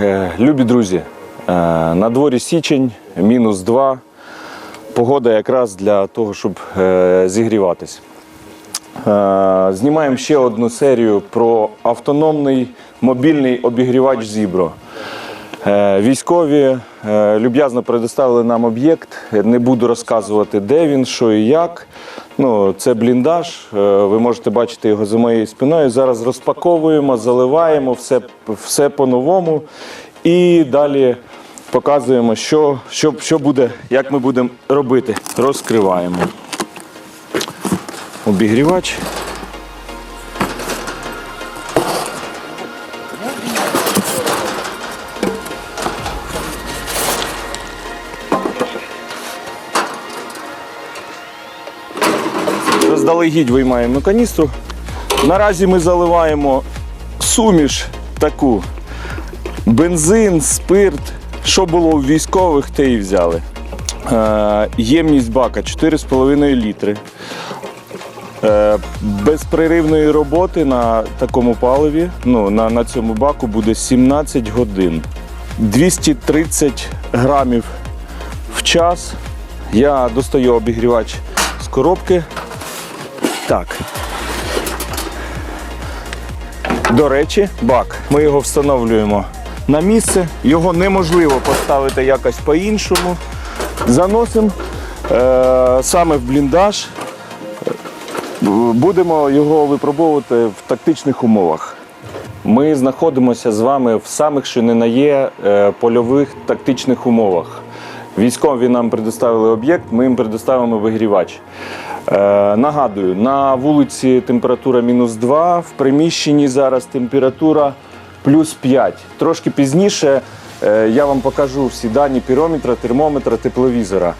Е, Любі друзі, е, на дворі січень, мінус 2. Погода якраз для того, щоб е, зігріватись. Знімаємо ще одну серію про автономний мобільний обігрівач Зібро. Військові люб'язно предоставили нам об'єкт. Не буду розказувати, де він, що і як. Ну, це бліндаж. е, Ви можете бачити його за моєю спиною. Зараз розпаковуємо, заливаємо все, все по-новому. І далі показуємо, що, що, що буде, як ми будемо робити. Розкриваємо. Обігрівач. Заздалегідь виймаємо каністру. Наразі ми заливаємо суміш таку. Бензин, спирт. Що було у військових, те і взяли. Е, ємність бака 4,5 літри. Е, безпреривної роботи на такому паливі, ну, на, на цьому баку буде 17 годин. 230 грамів в час. Я достаю обігрівач з коробки. Так. До речі, бак. Ми його встановлюємо на місце. Його неможливо поставити якось по-іншому. Заносимо е, саме в бліндаж. Будемо його випробовувати в тактичних умовах. Ми знаходимося з вами в самих що не на є е, польових тактичних умовах. Військові нам предоставили об'єкт, ми їм предоставимо вигрівач. Е, нагадую, на вулиці температура мінус 2, в приміщенні зараз температура плюс 5. Трошки пізніше е, я вам покажу всі дані пірометра, термометра, тепловізора.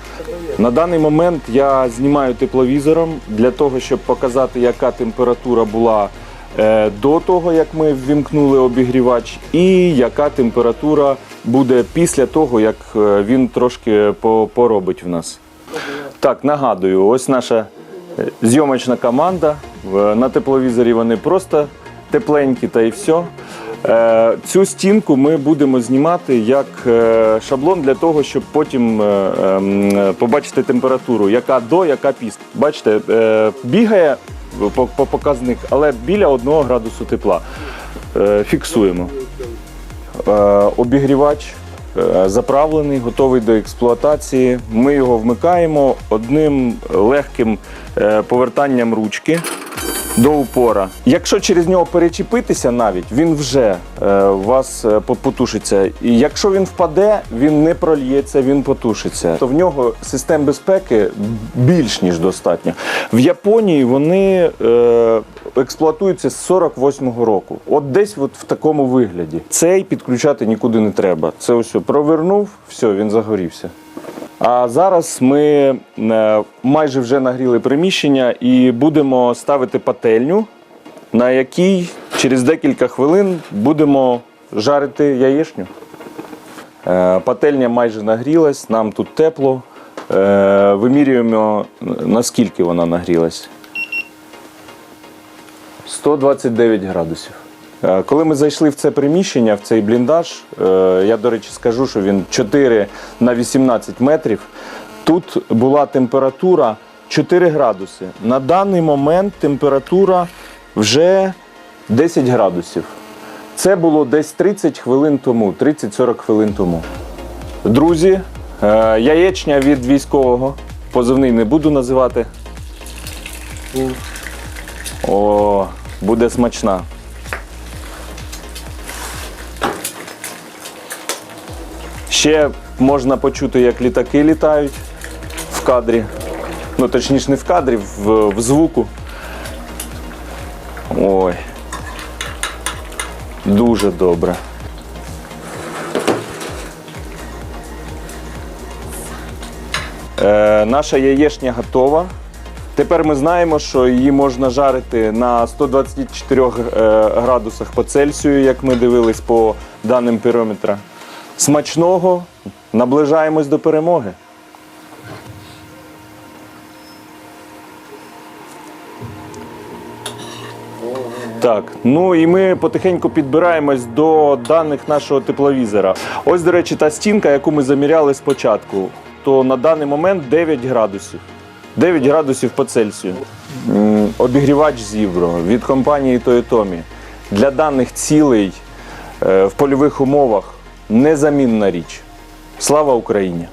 На даний момент я знімаю тепловізором для того, щоб показати, яка температура була е, до того, як ми ввімкнули обігрівач, і яка температура буде після того, як він трошки поробить в нас. Так, нагадую, ось наша зйомочна команда. На тепловізорі вони просто тепленькі та і все. Цю стінку ми будемо знімати як е, шаблон для того, щоб потім е, ем, побачити температуру, яка до, яка після. Бачите, е, бігає по, по показник, але біля 1 градусу тепла. Фіксуємо. Обігрівач заправлений, готовий до експлуатації. Ми його вмикаємо одним легким е, повертанням ручки до упора. Якщо через нього перечепитися навіть, він вже е, у вас е, потушиться. І якщо він впаде, він не прольється, він потушиться. То в нього систем безпеки більш ніж достатньо. В Японії вони е, експлуатуються з 48-го року. От десь от в такому вигляді. Цей підключати нікуди не треба. Це ось провернув, все, він загорівся. А зараз ми е, майже вже нагріли приміщення і будемо ставити пательню, на якій через декілька хвилин будемо жарити яєчню. Е, Пательня майже нагрілась, нам тут тепло. Е, Вимірюємо, наскільки вона нагрілась. 129 градусів. Е, Коли ми зайшли в це приміщення, в цей бліндаж, е, я, до речі, скажу, що він 4 на 18 метрів. Тут була температура 4 градуси. На даний момент температура вже 10 градусів. Це було десь 30 хвилин тому, 30-40 хвилин тому. Друзі, е, яєчня від військового. Позивний не буду називати. О, буде смачна. Ще можна почути, як літаки літають в кадрі. Ну, точніше, не в кадрі, в, в звуку. Ой. Дуже добре. Е, наша яєчня готова. Тепер ми знаємо, що її можна жарити на 124 е, градусах по Цельсію, як ми дивились по даним пірометра. Смачного, наближаємось до перемоги. Так, ну і ми потихеньку підбираємось до даних нашого тепловізора. Ось, до речі, та стінка, яку ми заміряли спочатку, то на даний момент 9 градусів. 9 градусів по Цельсію. Обігрівач Зібро від компанії Toyotomi. Для даних цілей е, в польових умовах незамінна річ. Слава Україні!